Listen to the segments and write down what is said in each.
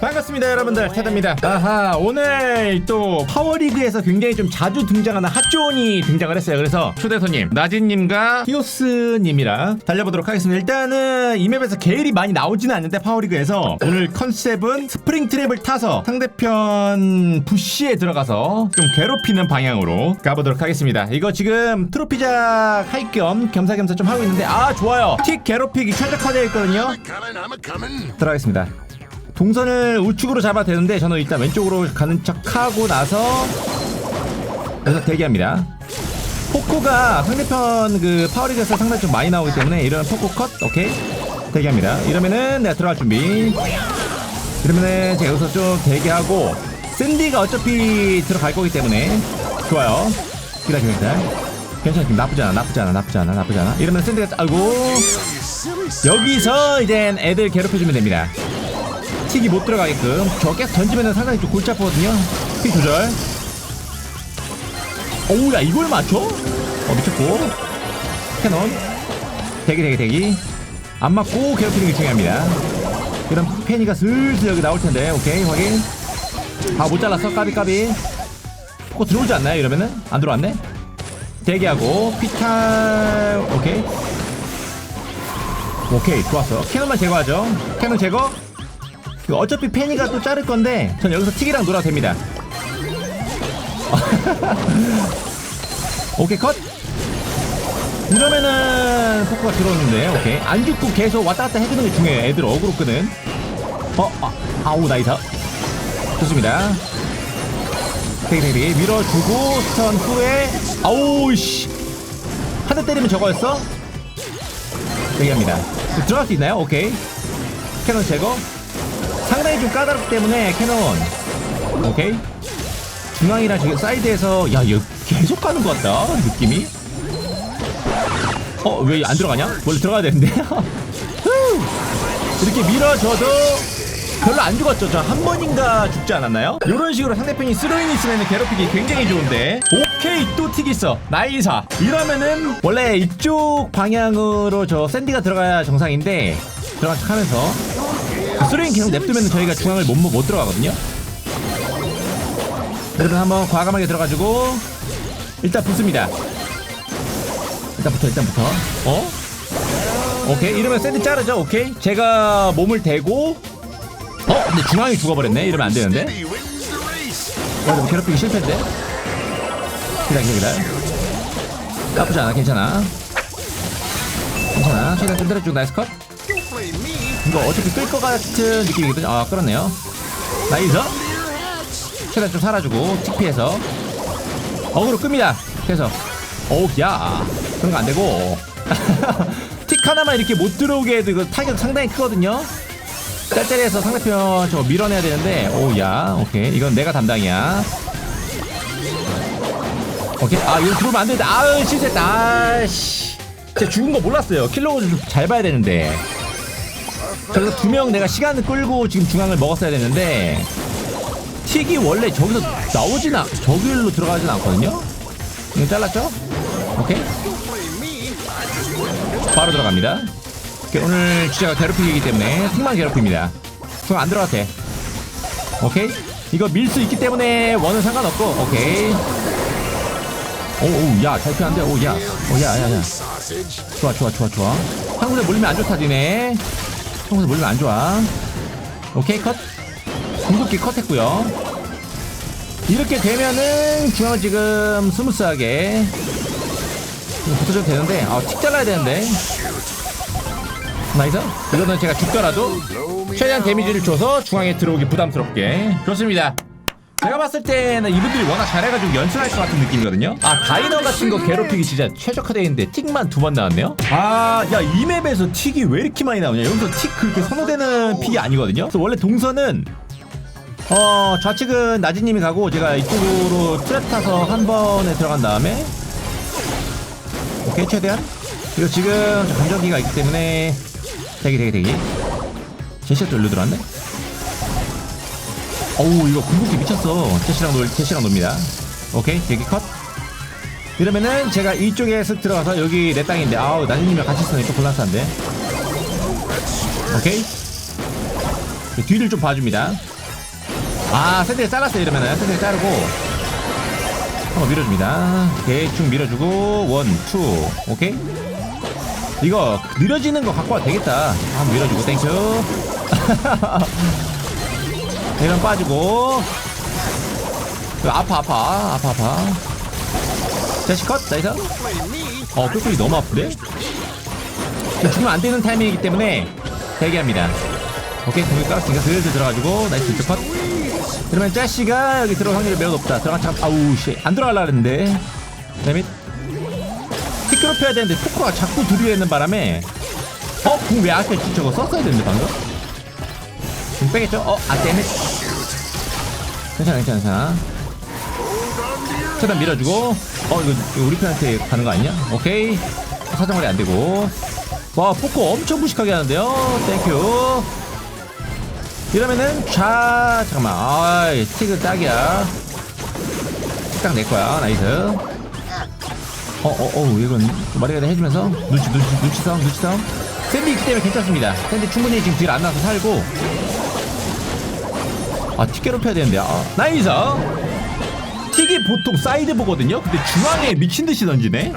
반갑습니다 여러분들. 테드입니다. 아하 오늘 또 파워리그에서 굉장히 좀 자주 등장하는 핫존이 등장을 했어요. 그래서 초대 손님 나진님과 히오스님이랑 달려보도록 하겠습니다. 일단은 이 맵에서 게일이 많이 나오지는 않는데 파워리그에서 오늘 컨셉은 스프링 트랩을 타서 상대편 부시에 들어가서 좀 괴롭히는 방향으로 가보도록 하겠습니다. 이거 지금 트로피작 할 겸 겸사겸사 좀 하고 있는데 아 좋아요. 틱 괴롭히기 최적화되어 있거든요. 들어가겠습니다. 동선을 우측으로 잡아야 되는데 저는 일단 왼쪽으로 가는 척 하고 나서 여기서 대기합니다. 포코가 상대편 그 파워리그에서 상당히 좀 많이 나오기 때문에 이런 포코 컷 오케이 대기합니다. 이러면은 내가 들어갈 준비. 이러면은 제가 여기서 좀 대기하고 샌디가 어차피 들어갈 거기 때문에 좋아요. 기다립니다. 괜찮아 지금 나쁘지 않아 나쁘지 않아 나쁘지 않아 나쁘지 않아 이러면 샌디가 아이고 여기서 이젠 애들 괴롭혀주면 됩니다. 틱이 못 들어가게끔 저 계속 던지면 상당히 좀 골치 아프거든요. 틱 조절. 오우 야 이걸 맞춰? 어 미쳤고 캐논 대기 대기 대기 안 맞고 괴롭히는 게 중요합니다. 그럼 페니가 슬슬 여기 나올 텐데 오케이 확인. 아 못 잘랐어 까비 까비. 포코 들어오지 않나요 이러면은 안 들어왔네. 대기하고 피탈 오케이 오케이 좋았어 캐논만 제거하죠 캐논 제거 어차피 페니가 또 자를 건데 전 여기서 틱이랑 놀아도 됩니다 오케이 컷 이러면은 포크가 들어오는데 오케이 안 죽고 계속 왔다 갔다 해주는 게 중요해요 애들 어그로 끄는 어 아, 아우 나이스 좋습니다 되게 되게 되게 밀어주고 스턴 후에 아우 씨 한 대 때리면 저거였어? 얘기합니다. 들어갈 수 있나요? 오케이. 캐논 제거. 상당히 좀 까다롭기 때문에 캐논. 오케이. 중앙이랑 지금 사이드에서 야, 얘 계속 가는 것 같다. 느낌이. 어, 왜 안 들어가냐? 원래 들어가야 되는데. 후! 이렇게 밀어줘도 별로 안 죽었죠. 저 한 번인가 죽지 않았나요? 이런 식으로 상대편이 스로인 있으면 괴롭히기 굉장히 좋은데. 오케이, 또 틱 있어. 나이사. 이러면은 원래 이쪽 방향으로 저 샌디가 들어가야 정상인데 들어간 척 하면서 그 스로인 계속 냅두면 저희가 중앙을 못, 못 들어가거든요. 그래서 한번 과감하게 들어가지고 일단 붙습니다. 일단 붙어, 일단 붙어. 어? 오케이 이러면 샌드 자르죠 오케이 제가 몸을 대고 어 근데 중앙이 죽어버렸네 이러면 안 되는데 He wins the race. 와 너무 괴롭히기 실패인데 기다 기다 기다 나쁘지 않아 괜찮아 괜찮아 최대한 좀 때려주고 나이스 컷. 이거 어차피 끌 것 같은 느낌이거든요. 아 끌었네요. 나이스 최대한 좀틱 피해서 어그로 끕니다. 그래서 어우 야 그런 거 안 되고. 틱 하나만 이렇게 못 들어오게 해도 이거 타격 상당히 크거든요. 짤짤이해서 상대편 저거 밀어내야 되는데. 오 야 오케이. 이건 내가 담당이야. 오케이. 아 이거 들어오면 안 되는데. 아유 실수했다. 아씨. 제가 죽은 거 몰랐어요. 킬로그 좀 잘 봐야 되는데 저기서 두 명 내가 시간을 끌고 지금 중앙을 먹었어야 되는데 틱이 원래 저기서 나오진 않 저길로 들어가진 않거든요? 이거 잘랐죠? 오케이. 바로 들어갑니다. 오늘 주제가 괴롭히기 때문에 틱만 괴롭힙니다. 중앙 안 돼. 오케이. 이거 밀 수 있기 때문에 원은 상관없고 오케이. 오우 야잘 피한데 오야. 오야야야. Sausage. 좋아 좋아 좋아 좋아. 한국에 몰리면 안 좋다 니네 한국에 몰리면 안 좋아. 오케이 컷. 궁극기 컷했고요. 이렇게 되면은 중앙을 지금 스무스하게 좀 붙어줘도 되는데 아 틱 잘라야 되는데. 나이스. 이거는 제가 죽더라도 최대한 데미지를 줘서 중앙에 들어오기 부담스럽게. 좋습니다 제가 봤을 때는 이분들이 워낙 잘해가지고 연습할 것 같은 느낌이거든요. 아 다이너 같은 거 괴롭히기 진짜 최적화되어 있는데 틱만 두 번 나왔네요. 아야 이 맵에서 틱이 왜 이렇게 많이 나오냐? 여기서 틱 그렇게 선호되는 픽이 아니거든요. 그래서 원래 동선은 어 좌측은 나지님이 가고 제가 이쪽으로 트랩 타서 한 번에 들어간 다음에 오케이 최대한 그리고 지금 저 감정기가 있기 때문에 대기 대기 대기 제시가 또 일로 들어왔네. 어우 이거 궁극기 미쳤어 제시랑 놀 제시랑 놉니다 오케이 대기 컷 이러면은 제가 이쪽에 쓱 들어가서 여기 내 땅인데 아우 나니님이랑 같이 있으니까 곤란한데 오케이 뒤를 좀 봐줍니다. 아, 샌드가 잘랐어요, 이러면은. 샌드가 자르고. 한번 밀어줍니다. 대충 밀어주고, 원, 투. 오케이? 이거, 느려지는 거 갖고 와도 되겠다. 한번 밀어주고, 땡큐. 대면 빠지고. 그 아파, 아파. 아파, 아파. 자식 컷, 나이스. 어, 뿔뿔이 너무 아프대? 죽으면 안 되는 타이밍이기 때문에 대기합니다. 오케이, 공격 깔았으니까 슬슬 들어가지고, 나이스 뒷컷 그러면 짜씨가 여기 들어갈 확률이 매우 높다. 들어가, 잠, 아우, 씨. 안 들어가려고 했는데. 데밋. 시끄럽혀야 되는데, 포커가 자꾸 있는 바람에, 어? 궁왜 앞에 저거 썼어야 되는데, 방금? 궁 빼겠죠? 어, 아, 데밋. 괜찮아, 괜찮아, 괜찮아. 최대한 밀어주고 어 이거, 이거 우리 편한테 가는 거 아니냐? 오케이. 사정거리 안 되고. 와 포커 엄청 무식하게 하는데요. 땡큐 이러면은 자 잠깐만. 아이 스틱은 딱이야. 딱 내 거야. 나이스. 어 어 어 이건 마리가 해주면서. 눈치 눈치 눈치 싸움 눈치 싸움 샌디 있기 때문에 괜찮습니다. 샌디 충분히 지금 딜안 나서 살고 아 티켓로 펴야 되는데 아 나이스 틱이 보통 사이드 보거든요. 근데 중앙에 미친 듯이 던지네.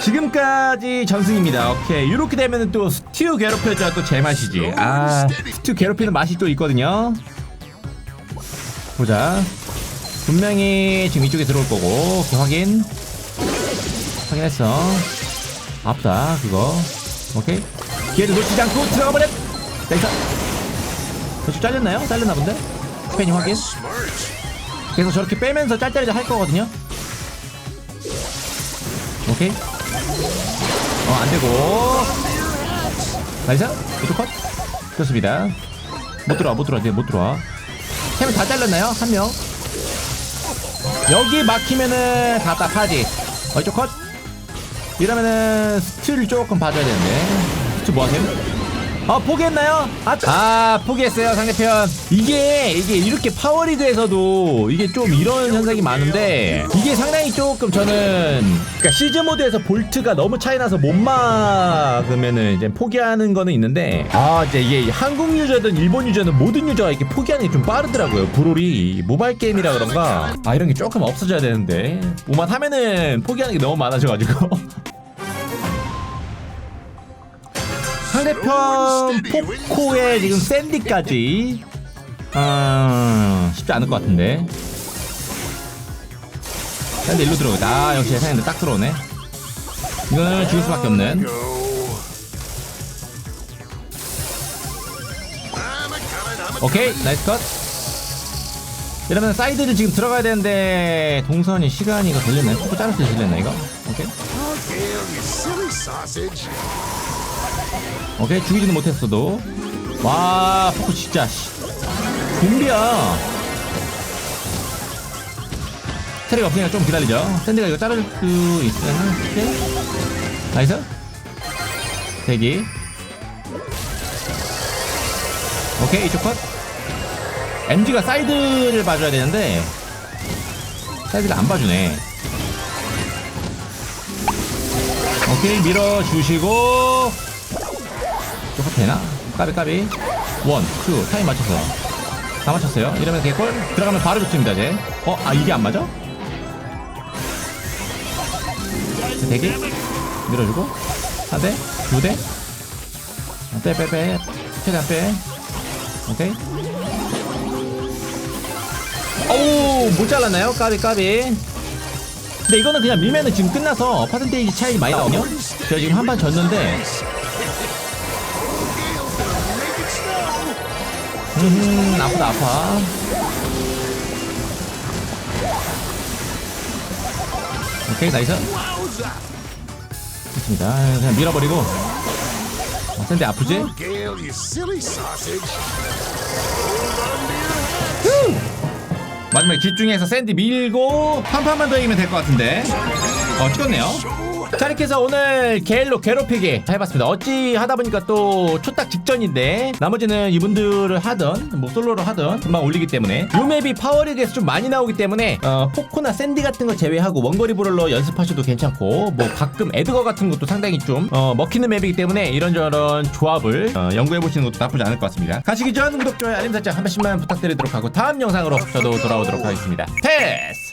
지금까지 전승입니다. 오케이 이렇게 되면은 또 스튜 괴롭혀줘야 또 제맛이지. 아 스튜 괴롭히는 맛이 또 있거든요. 보자. 분명히 지금 이쪽에 들어올 거고 오케이, 확인. 확인했어. 아프다 그거. 오케이. 기회를 놓치지 않고 들어가 버려. 나이스. 저쪽 잘렸나요? 잘렸나 본데? 팬이 확인. 그래서 저렇게 빼면서 짤짤이 할 거거든요. 오케이. 어, 안 되고. 나이스. 이쪽 컷. 좋습니다. 못 들어와, 못 들어와, 이제 못 들어와. 세명 다 잘렸나요? 한 명. 여기 막히면은 답답하지. 어, 이쪽 컷. 이러면은 스틸 조금 봐줘야 되는데. 스틸 뭐 하세요? 아 포기했나요? 아, 아 포기했어요 상대편. 이게 이게 이렇게 파워리그에서도 이게 좀 이런 현상이 많은데 이게 상당히 조금 저는 그러니까 시즈 모드에서 볼트가 너무 차이 나서 못 막으면은 이제 포기하는 거는 있는데 아 이제 이게 한국 유저든 일본 유저든 모든 유저가 이렇게 포기하는 게 좀 빠르더라고요. 브롤이 모바일 게임이라 그런가. 아 이런 게 조금 없어져야 되는데. 뭐만 하면은 포기하는 게 너무 많아져가지고 상대편 포코에 지금 샌디까지. 아 쉽지 않을 것 같은데. 샌디 일로 들어오겠다 아 역시 샌디 딱 들어오네. 이거는 죽일 수밖에 없는. 오케이 나이스 컷. 이러면 사이드를 지금 들어가야 되는데 동선이 시간이 걸렸나요? 포코 자를 때 걸렸나 이거? 오케이 오케이 죽이지는 못했어도. 와 포크 진짜 씨. 좀비야. 테리가 없으니까 좀 기다리죠. 샌드가 이거 자를 수 있으면 나이스. 대기. 오케이 이쪽 컷. MG가 사이드를 봐줘야 되는데 사이드가 안 봐주네. 오케이 밀어주시고 이거 되나? 까비 까비. 원, 투 타임 맞춰서. 다 맞췄어요. 이러면 개골 들어가면 바로 좋습니다 이제. 어? 아 이게 안 맞아? 자, 대기 밀어주고. 한 대 두대. 아, 빼빼빼. 최대한 빼. 오케이. 어우 못 잘랐나요? 까비 까비. 근데 이거는 그냥 밀면은 지금 끝나서 퍼센테이지 차이 많이 나거든요? 제가 지금 한 판 졌는데 음 아프다 아파. 오케이 나이스. 좋습니다. 그냥 밀어버리고. 어, 샌디 아프지? 마지막에 집중해서 샌디 밀고 한 판만 더 이기면 될 것 같은데. 어 찍었네요 자 이렇게 해서 오늘 게일로 괴롭히기 해봤습니다. 어찌 하다 보니까 또 초딱 직전인데 나머지는 이분들을 하던 뭐 솔로를 하던 금방 올리기 때문에 요 맵이 파워리그에서 좀 많이 나오기 때문에 어, 포코나 샌디 같은 거 제외하고 원거리 브롤러 연습하셔도 괜찮고 뭐 가끔 에드거 같은 것도 상당히 좀 어, 먹히는 맵이기 때문에 이런저런 조합을 어, 연구해보시는 것도 나쁘지 않을 것 같습니다. 가시기 전 구독, 좋아요, 알림 설정 한 번씩만 부탁드리도록 하고 다음 영상으로 저도 돌아오도록 하겠습니다. 패스!